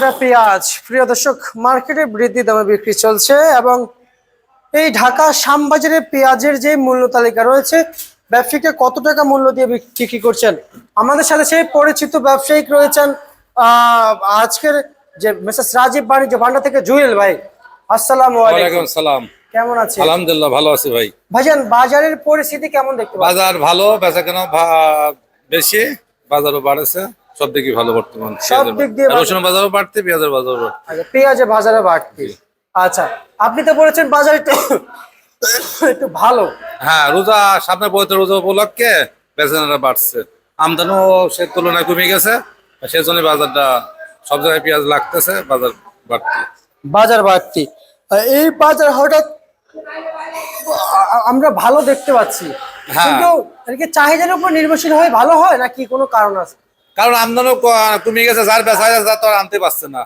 টাটকা পেঁয়াজ। প্রিয় দর্শক মার্কেটে বৃদ্ধি দামে বিক্রি চলছে এবং এই ঢাকা শ্যামবাজারে পেঁয়াজের যে মূল্য তালিকা রয়েছে ব্যবসায়িকরা কত টাকা মূল্য দিয়ে বিক্রি করছেন? আমাদের সাথে সেই পরিচিত ব্যবসায়িক রয়েছেন আহ, আজকের যে মিসেস রাজীব বাণিজ্য ভান্ডার থেকে জুয়েল ভাই। আসসালামু আলাইকুম। সালাম কেমন আছেন? আলহামদুলিল্লাহ ভালো আছি ভাই। ভাইজান বাজারের পরিস্থিতি কেমন দেখতে বাজার ভালো বেচা কেন বেশি বাজারও বাড়েছে। সব দিকই ভালো বর্তমান সব দিক দিয়ে রসুন বাজারও বাড়তে পেঁয়াজের বাজারও বাড়তে। আচ্ছা পেঁয়াজের বাজারে বাড়তি। আচ্ছা আপনি তো বলেছেন বাজার একটু একটু ভালো। হ্যাঁ রোজা সামনে পবিত্র রোজা উপলক্ষে বেচারা বাড়ছে। আমদানিও সে তুলনায় কমে গেছে সেই জন্য বাজারটা সব জায়গায় পেঁয়াজ লাগতেছে বাজার বাড়তি। বাজার বাড়তি। এই বাজার হঠাৎ আমরা ভালো দেখতে পাচ্ছি। হ্যাঁ। কিন্তু চাহিদার উপর নির্ভরশীল হয়ে ভালো হয় নাকি কোনো কারণ আছে? কারণ আমদানিও কমে গেছে যার বেচা তার তো আনতে পারছে না।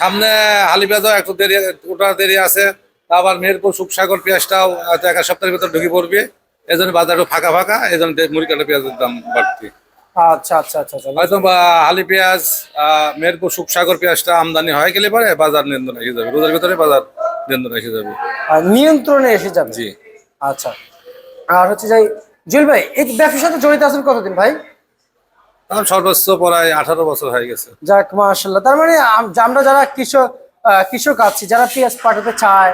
সামনে হালি পেঁয়াজও একটু দেরি ওটা দেরি আছে আবার মেহেরপুর সুখসাগর পেঁয়াজটাও এক সপ্তাহের ভিতর ঢুকে পড়বে। এই জন্য বাজারও ফাঁকা ফাঁকা এই জন্য মুড়ি কাটা পেঁয়াজের দাম বাড়তি। আচ্ছা আচ্ছা আচ্ছা হয়তো হালি পেঁয়াজ মেহেরপুর সুখসাগর পেঁয়াজটা আমদানি হয়ে গেলে পরে বাজার নিয়ন্ত্রণ এসে যাবে। রোজার ভিতরে বাজার নিয়ন্ত্রণ এসে যাবে। আর নিয়ন্ত্রণে এসে যাবে। জি। আচ্ছা। আর হচ্ছে যাই জুয়েল ভাই এই ব্যবসার সাথে জড়িত আছেন কতদিন ভাই? সর্বোচ্চ প্রায় আঠারো বছর হয়ে গেছে। যাক তার মানে আমরা যারা কৃষক কৃষক আছি যারা পেঁয়াজ পাঠাতে চায়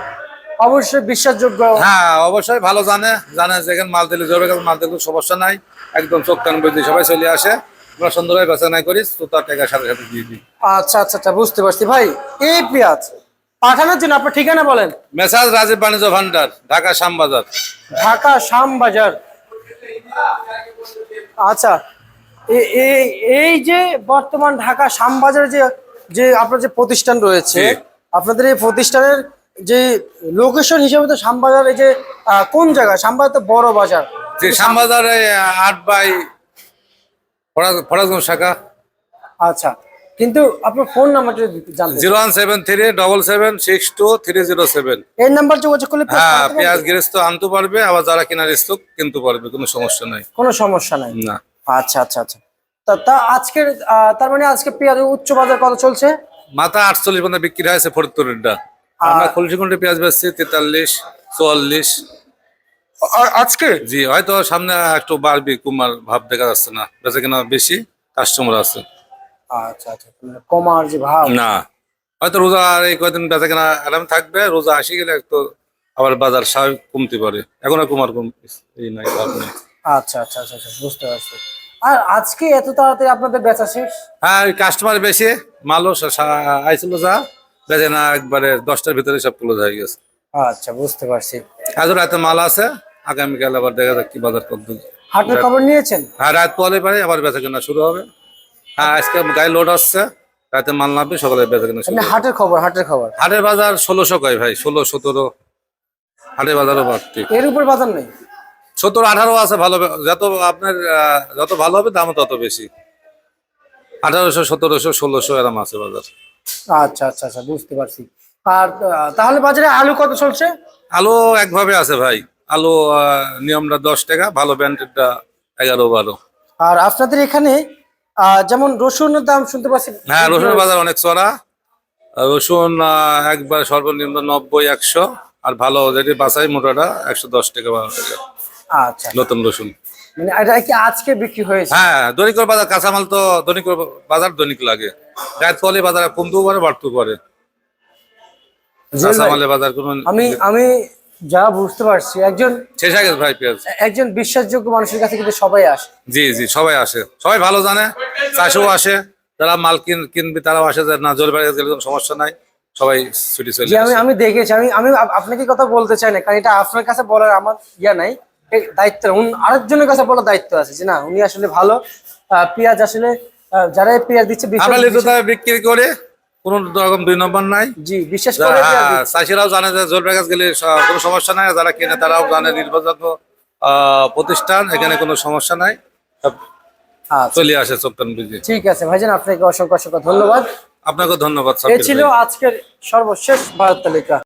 অবশ্যই বিশ্বাসযোগ্য। হ্যাঁ অবশ্যই ভালো জানে জানে যেখানে মাল দিলে মাল দিলে সমস্যা নাই। একদম চোখ কান বুঝে সবাই চলে আসে। আমরা সুন্দরভাবে বেচা করি তো তার টাকা সাথে সাথে দিয়ে দিই। আচ্ছা আচ্ছা আচ্ছা বুঝতে পারছি। ভাই এই পেঁয়াজ পাঠানোর জন্য আপনার ঠিকানা বলেন? মেসাজ রাজীব বাণিজ্য ভান্ডার ঢাকা শ্যামবাজার। ঢাকা শ্যামবাজার। আচ্ছা এই যে বর্তমান ঢাকা শ্যামবাজার যে যে আপনার যে প্রতিষ্ঠান রয়েছে আপনাদের এই প্রতিষ্ঠানের যে লোকেশন হিসেবে তো শ্যামবাজার এই যে কোন জায়গা? শ্যামবাজার তো বড় বাজার। যে শ্যামবাজারে আট বাই ফরাজ- ফরাজগঞ্জ শাখা। আচ্ছা কিন্তু আপনার ফোন নাম্বারটা জানতে zero one seven three double seven six two three zero seven. এই নাম্বার যোগাযোগ করলে পেঁয়াজ হ্যাঁ পেঁয়াজ পারবে? গৃহস্থ আনতে পারবে আবার যারা কেনার স্টক কিনতে পারবে কোনো সমস্যা নাই। কোনো সমস্যা নাই। না। আচ্ছা আচ্ছা আচ্ছা। তা তা আজকের তার মানে আজকে পেঁয়াজের উচ্চ বাজার কত চলছে? মাথা আটচল্লিশ পর্যন্ত বিক্রি হয়েছে ফরিদপুরেরটা। আমরা খুলশিকুন্ডে পেঁয়াজ বেচছি তেতাল্লিশ চুয়াল্লিশ। আজকে? জি হয়তো সামনে একটু বাড়বি কুমার ভাব দেখা যাচ্ছে না। বেচা কেনা বেশি কাস্টমার আছে। আচ্ছা আচ্ছা মানে কমার যে ভাব। না হয়তো রোজা আর এই বেচা কেনা আরাম থাকবে রোজা আসি গেলে একটু আবার বাজার স্বাভাবিক কমতে পারে এখনও কুমার কম এই নাই ভাব নেই। আচ্ছা আচ্ছা আচ্ছা আচ্ছা বুঝতে পারছি। আর আজকে এত তাড়াতাড়ি আপনাদের বেচা শেষ? হ্যাঁ কাস্টমার বেশি মালও আইছিল যা বেচে না একবারে দশটার ভিতরে সব ক্লোজ হয়ে গেছে। আচ্ছা বুঝতে পারছি। আজ রাতে মাল আছে আগামীকাল আবার দেখা যাক কি বাজার করতে হাটের খবর নিয়েছেন? হ্যাঁ রাত পরে পারে আবার বেচা কেনা শুরু হবে। হ্যাঁ আজকে গায়ে লোড আসছে রাতে মাল নামবে সকালে বেচা কেনা শুরু হাটের খবর হাটের খবর। হাটের বাজার ষোলোশো কয় ভাই? ষোলো সতেরো হাটের বাজারও বাড়তি। এর উপর বাজার নেই? সতেরো আঠারো আছে ভালো যত আপনার যত ভালো হবে দামও তত বেশি। আঠারোশো সতেরোশো ষোলোশো এরম আছে বাজার। আচ্ছা আচ্ছা আচ্ছা বুঝতে পারছি। আর তাহলে বাজারে আলু কত চলছে? আলু একভাবে আছে ভাই। আলু নিয়মটা দশ টাকা ভালো ব্র্যান্ডেডটা এগারো বারো। আর আপনাদের এখানে যেমন রসুনের দাম শুনতে পাচ্ছি। হ্যাঁ রসুনের বাজার অনেক চড়া। রসুন একবার সর্বনিম্ন নব্বই একশো। আর ভালো যেটি বাছাই মোটাটা একশো দশ টাকা বারো টাকা। আচ্ছা নতুন রসুন। মানে এটা কি আজকে বিক্রি হয়েছে? হ্যাঁ দৈনিক বাজার কাঁচামাল তো দৈনিক বাজার দৈনিক লাগে। রাত পলে বাজার কমতেও পারে বাড়তেও পারে। কাঁচামালের বাজার কোনো আমি আমি যা বুঝতে পারছি একজন শেষ হয়ে গেছে ভাই পেঁয়াজ। একজন বিশ্বাসযোগ্য মানুষের কাছে কিন্তু সবাই আসে। জি জি সবাই আসে। সবাই ভালো জানে চাষও আসে যারা মাল কিন কিনবে তারাও আসে যে না জলবায়ু সমস্যা নাই সবাই ছুটি চলে আমি আমি দেখেছি আমি আমি আপ- আপনাকে কথা বলতে চাই না কারণ এটা আপনার কাছে বলার আমার ইয়া নাই। দায়িত্ব। আরেকজনের কাছে বলার দায়িত্ব আছে যে না উনি আসলে ভালো পেঁয়াজ আসলে যারা পেঁয়াজ দিচ্ছে বিক্রি করে? কোনো রকম দুই নম্বর নাই। জি বিশ্বাস করে পেঁয়াজ হ্যাঁ, দিচ্ছে। চাষিরাও জানে যে জলপাই গাছ গেলে কোনো সমস্যা নাই যারা কিনে তারাও জানে নির্ভরযোগ্য প্রতিষ্ঠান এখানে কোনো সমস্যা নাই। আচ্ছা। চলে আসে বুঝে। ঠিক আছে ভাইজান আপনাকে অসংখ্য অসংখ্য ধন্যবাদ। আপনাকে ধন্যবাদ এ ছিল আজকের সর্বশেষ ভারত তালিকা